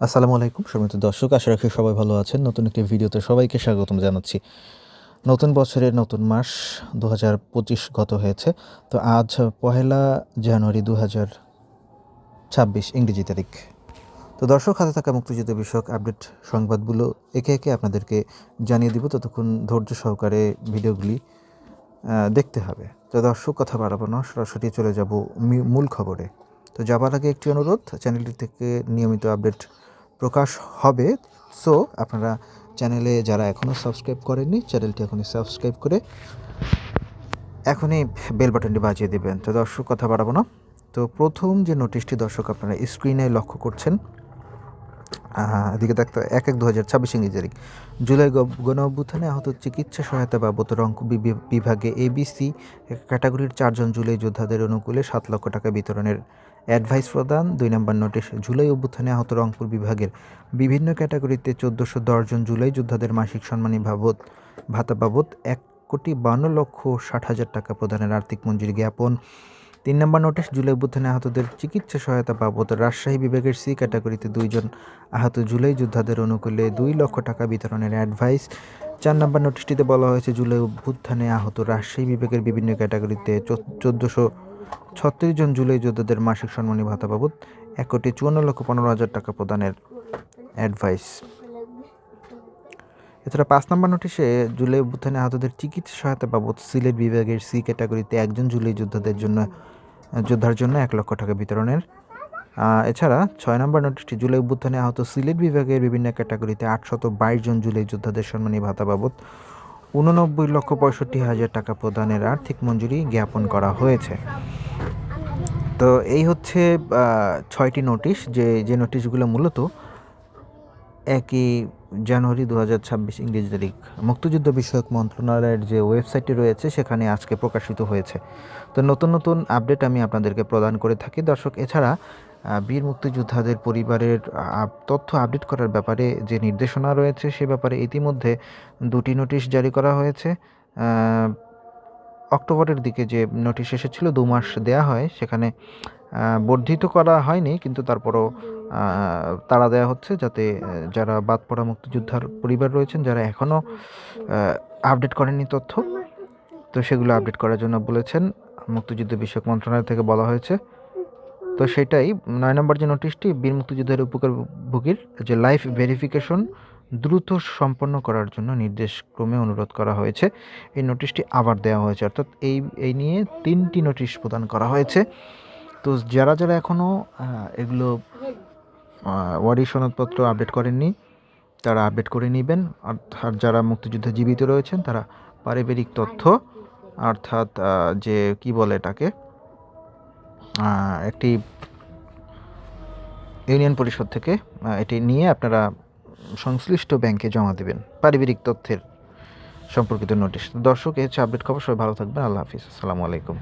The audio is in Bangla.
আসসালামু আলাইকুম, সম্মানিত দর্শক, আশা রাখি সবাই ভালো আছেন। নতুন একটি ভিডিওতে সবাইকে স্বাগতম জানাচ্ছি। নতুন বছরের নতুন মাস দু হাজার পঁচিশ গত হয়েছে। তো আজ পহেলা জানুয়ারি দু হাজার ছাব্বিশ ইংরেজি তারিখ। তো দর্শক, হাতে থাকা মুক্তিযুদ্ধ বিষয়ক আপডেট সংবাদগুলো একে একে আপনাদেরকে জানিয়ে দিব। ততক্ষণ ধৈর্য সহকারে ভিডিওগুলি দেখতে হবে। তো দর্শক, কথা বাড়াবো না, সরাসরি চলে যাব মূল খবরে। তো যাবার আগে একটি অনুরোধ, চ্যানেলটি থেকে নিয়মিত আপডেট প্রকাশ হবে। সো আপনারা চ্যানেলে যারা এখনও সাবস্ক্রাইব করেননি, চ্যানেলটি এখনই সাবস্ক্রাইব করে এখনই বেল বাটনটি বাজিয়ে দেবেন। তো দর্শক, কথা বাড়াবো না। তো প্রথম যে নোটিশটি দর্শক আপনারা স্ক্রিনে লক্ষ্য করছেন এদিকে দেখতে এক এক দু হাজার ছাব্বিশ ইংরেজি তারিখ। জুলাই গব- গণ অভ্যুত্থানে আহত চিকিৎসা সহায়তা বাবদ রংক বিভাগে এবিসি ক্যাটাগরির চারজন জুলাই যোদ্ধাদের অনুকূলে সাত লক্ষ টাকা বিতরণের অ্যাডভাইস প্রদান। দুই নম্বর নোটিশ জুলাই অভ্যুত্থানে আহত রংপুর বিভাগের বিভিন্ন ক্যাটাগরিতে চোদ্দোশো দশজন জুলাই যোদ্ধাদের মাসিক সম্মানী বাবদ, ভাতা বাবদ এক কোটি বান্ন লক্ষ ষাট হাজার টাকা প্রদানের আর্থিক মঞ্জুরি জ্ঞাপন। তিন নম্বর নোটিশ জুলাই অভ্যুত্থানে আহতদের চিকিৎসা সহায়তা বাবদ রাজশাহী বিভাগের সি ক্যাটাগরিতে দুইজন আহত জুলাই যোদ্ধাদের অনুকূলে দুই লক্ষ টাকা বিতরণের অ্যাডভাইস। চার নম্বর নোটিশটিতে বলা হয়েছে, জুলাই অভ্যুত্থানে আহত রাজশাহী বিভাগের বিভিন্ন ক্যাটাগরিতে চোদ্দোশো ছত্রিশ জন জুলাই যোদ্ধাদের মাসিক সম্মানী ভাতা বাবদ এক কোটি চুয়ান্ন লক্ষ পনেরো হাজার টাকা প্রদানের অ্যাডভাইস। এছাড়া পাঁচ নম্বর নোটিশে জুলাই অভ্যুত্থানে আহতদের চিকিৎসা সহায়তা বাবদ সিলেট বিভাগের সি ক্যাটাগরিতে একজন জুলাই যোদ্ধাদের জন্য, যোদ্ধার জন্য এক লক্ষ টাকা বিতরণের। এছাড়া ছয় নম্বর নোটিশটি জুলাই অভ্যুত্থানে আহত সিলেট বিভাগের বিভিন্ন ক্যাটাগরিতে আটশত বাইশ জন জুলাই যোদ্ধাদের সম্মানী ভাতা বাবদ উননব্বই লক্ষ পঁয়ষট্টি হাজার টাকা প্রদানের আর্থিক মঞ্জুরি জ্ঞাপন করা হয়েছে। তো এই হচ্ছে ছয়টি নোটিশ। যে যে নোটিশগুলো মূলত একই জানুয়ারি দু হাজার ছাব্বিশ ইংরেজি তারিখ। মুক্তিযুদ্ধ বিষয়ক মন্ত্রণালয়ের যে ওয়েবসাইটটি রয়েছে, সেখানে আজকে প্রকাশিত হয়েছে। তো নতুন নতুন আপডেট আমি আপনাদেরকে প্রদান করে থাকি। দর্শক, এছাড়া বীর মুক্তিযোদ্ধাদের পরিবারের তথ্য আপডেট করার ব্যাপারে যে নির্দেশনা রয়েছে, সে ব্যাপারে ইতিমধ্যে দুটি নোটিশ জারি করা হয়েছে। অক্টোবরের দিকে যে নোটিশ এসেছিল, দু মাস দেয়া হয়। সেখানে বর্ধিত করা হয়নি, কিন্তু তারপরও তাড়া দেওয়া হচ্ছে যাতে যারা বাদ পড়া মুক্তিযোদ্ধার পরিবার রয়েছেন, যারা এখনও আপডেট করেননি তথ্য, তো সেগুলো আপডেট করার জন্য বলেছেন মুক্তিযুদ্ধ বিষয়ক মন্ত্রণালয় থেকে বলা হয়েছে। তো সেটাই, নয় নম্বর যে নোটিশটি, বীর মুক্তিযুদ্ধের উপকারভোগীর যে লাইফ ভেরিফিকেশন দ্রুত সম্পন্ন করার জন্য নির্দেশ ক্রমে অনুরোধ করা হয়েছে, এই নোটিশটি আবার দেওয়া হয়েছে। অর্থাৎ এই এই নিয়ে তিনটি নোটিশ প্রদান করা হয়েছে। তো যারা যারা এখনও এগুলো ওয়ারি সনদপত্র আপডেট করেননি, তারা আপডেট করে নেবেন। অর্থাৎ যারা মুক্তিযুদ্ধে জীবিত রয়েছেন, তারা পারিবারিক তথ্য, অর্থাৎ যে কি বলে এটাকে একটি ইউনিয়ন পরিষদ থেকে এটি নিয়ে আপনারা সংশ্লিষ্ট ব্যাংকে জমা দেবেন পারিবারিক তথ্যের সম্পর্কিত নোটিশ। দর্শক এ হচ্ছে আপডেট খবর। সবাই ভালো থাকবেন। আল্লাহ হাফিজ। আসসালামু আলাইকুম।